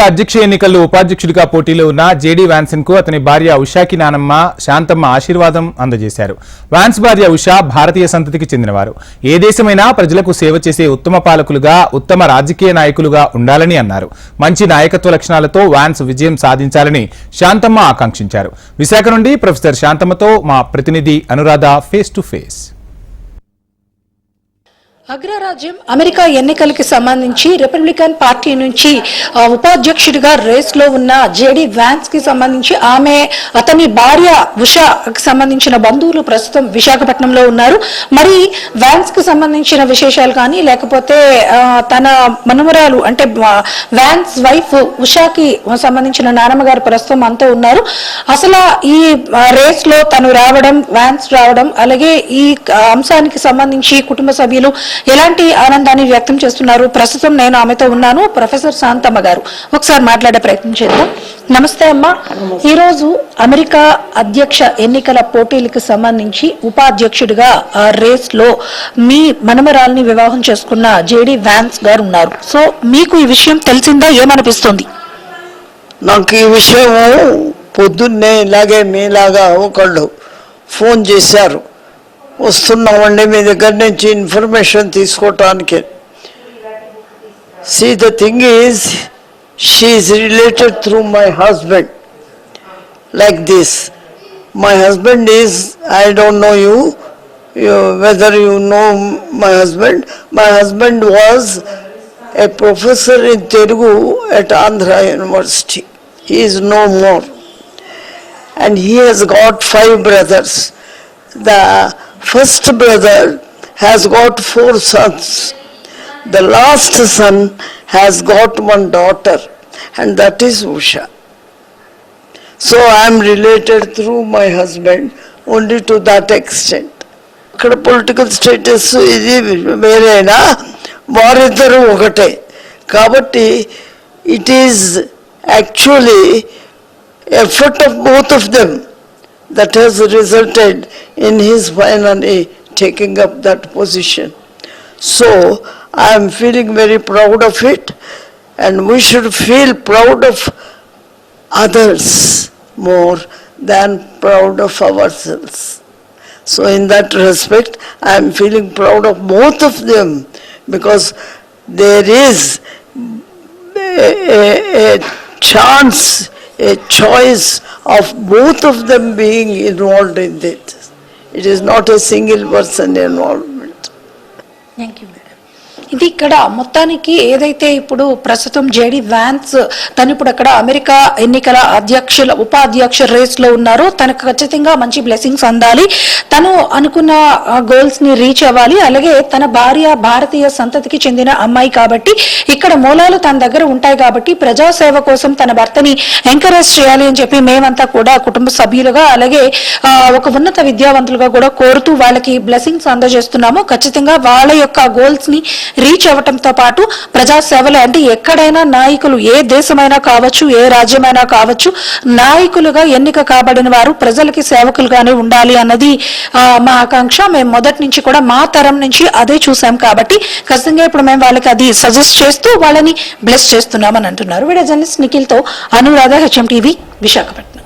అధ్యక్ష ఎన్నికల్లో ఉపాధ్యక్షుడిగా పోటీలో ఉన్న జేడీ వ్యాన్సన్కు అతని భార్య ఉషాకి నానమ్మ శాంతమ్మ ఆశీర్వాదం అందజేశారు. వ్యాన్స్ భార్య ఉషా భారతీయ సంతతికి చెందినవారు. ఏ దేశమైనా ప్రజలకు సేవ చేసే ఉత్తమ పాలకులుగా ఉత్తమ రాజకీయ నాయకులుగా ఉండాలని అన్నారు. మంచి నాయకత్వ లక్షణాలతో వ్యాన్స్ విజయం సాధించాలని శాంతమ్మ ఆకాంక్షించారు. విశాఖ నుండి ప్రొఫెసర్ శాంతమ్మతో మా ప్రతినిధి అనురాధ ఫేస్ టు ఫేస్ అగ్రరాజ్యం అమెరికా ఎన్నికలకి సంబంధించి రిపబ్లికన్ పార్టీ నుంచి ఉపాధ్యక్షుడిగా రేస్లో ఉన్న జేడీ వ్యాన్స్కి సంబంధించి ఆమె అతని భార్య ఉషాకి సంబంధించిన బంధువులు ప్రస్తుతం విశాఖపట్నంలో ఉన్నారు. మరి వ్యాన్స్కి సంబంధించిన విశేషాలు కానీ లేకపోతే తన మనమరాలు అంటే వ్యాన్స్ వైఫ్ ఉషాకి సంబంధించిన నానమ్మ గారు ప్రస్తుతం అంతా ఉన్నారు. అసలు ఈ రేస్లో తను రావడం వ్యాన్స్ రావడం అలాగే ఈ అంశానికి సంబంధించి కుటుంబ సభ్యులు ఎలాంటి ఆనందాన్ని వ్యక్తం చేస్తున్నారు? ప్రస్తుతం నేను ఆమెతో ఉన్నాను. ప్రొఫెసర్ శాంతమ్మ గారు ఒకసారి మాట్లాడే ప్రయత్నం చేద్దాం. నమస్తే అమ్మా. ఈ రోజు అమెరికా అధ్యక్ష ఎన్నికల పోటీలకు సంబంధించి ఉపాధ్యక్షుడిగా ఆ రేస్లో మీ మనమరాల్ని వివాహం చేసుకున్న జేడి వ్యాన్స్ గారు ఉన్నారు. సో మీకు ఈ విషయం తెలిసిందా? ఏమనిపిస్తుంది? నాకు ఈ విషయం పొద్దున్నే ఇలాగే మీలాగా ఒకళ్ళు ఫోన్ చేశారు. వస్తున్నామండి మీ దగ్గర నుంచి ఇన్ఫర్మేషన్ తీసుకోవటానికి see the thing is she is related through my husband like this. My husband is, I don't know you, you, whether you know my husband. My husband was a professor in Telugu at Andhra University. He is no more. And he has got five brothers. The first brother has got four sons. The last son has got one daughter, and that is Usha. So I am related through my husband only to that extent. అక్కడ political status ఇది వేరేనా వారిద్దరూ ఒకటే కాబట్టి it is actually effort of both of them that has resulted in his finally taking up that position. So I am feeling very proud of it and we should feel proud of others more than proud of ourselves. So in that respect, I am feeling proud of both of them because there is a, a, a chance, a choice of both of them being involved in it. It is not a single person involvement. Thank you. ఇది ఇక్కడ మొత్తానికి ఏదైతే ఇప్పుడు ప్రస్తుతం JD vans తను ఇప్పుడు అక్కడ America ఎన్నికల అధ్యక్షుల ఉపాధ్యక్ష రేస్లో ఉన్నారో. తనకు ఖచ్చితంగా మంచి బ్లెస్సింగ్స్ అందాలి. తను అనుకున్న గోల్స్ని రీచ్ అవ్వాలి. అలాగే తన భార్య భారతీయ సంతతికి చెందిన అమ్మాయి కాబట్టి ఇక్కడ మూలాలు తన దగ్గర ఉంటాయి కాబట్టి ప్రజాసేవ కోసం తన భర్తని ఎంకరేజ్ చేయాలి అని చెప్పి మేమంతా కూడా కుటుంబ సభ్యులుగా అలాగే ఒక ఉన్నత విద్యావంతులుగా కూడా కోరుతూ వాళ్ళకి బ్లెస్సింగ్స్ అందజేస్తున్నాము. ఖచ్చితంగా వాళ్ళ యొక్క గోల్స్ని రీచ్ అవ్వటంతో పాటు ప్రజా సేవలు అంటే ఎక్కడైనా నాయకులు ఏ దేశమైనా కావచ్చు ఏ రాజ్యమైనా కావచ్చు నాయకులుగా ఎన్నిక కాబడిన వారు ప్రజలకి సేవకులుగానే ఉండాలి అన్నది మా ఆకాంక్ష. మేము మొదటి నుంచి కూడా మా తరం నుంచి అదే చూసాం కాబట్టి ఖచ్చితంగా ఇప్పుడు మేము వాళ్ళకి అది సజెస్ట్ చేస్తూ వాళ్ళని బ్లెస్ చేస్తున్నామని అంటున్నారు. వీడియో జర్నలిస్ట్ నిఖిల్తో అనురాధ హెచ్ఎం టీవీ విశాఖపట్నం.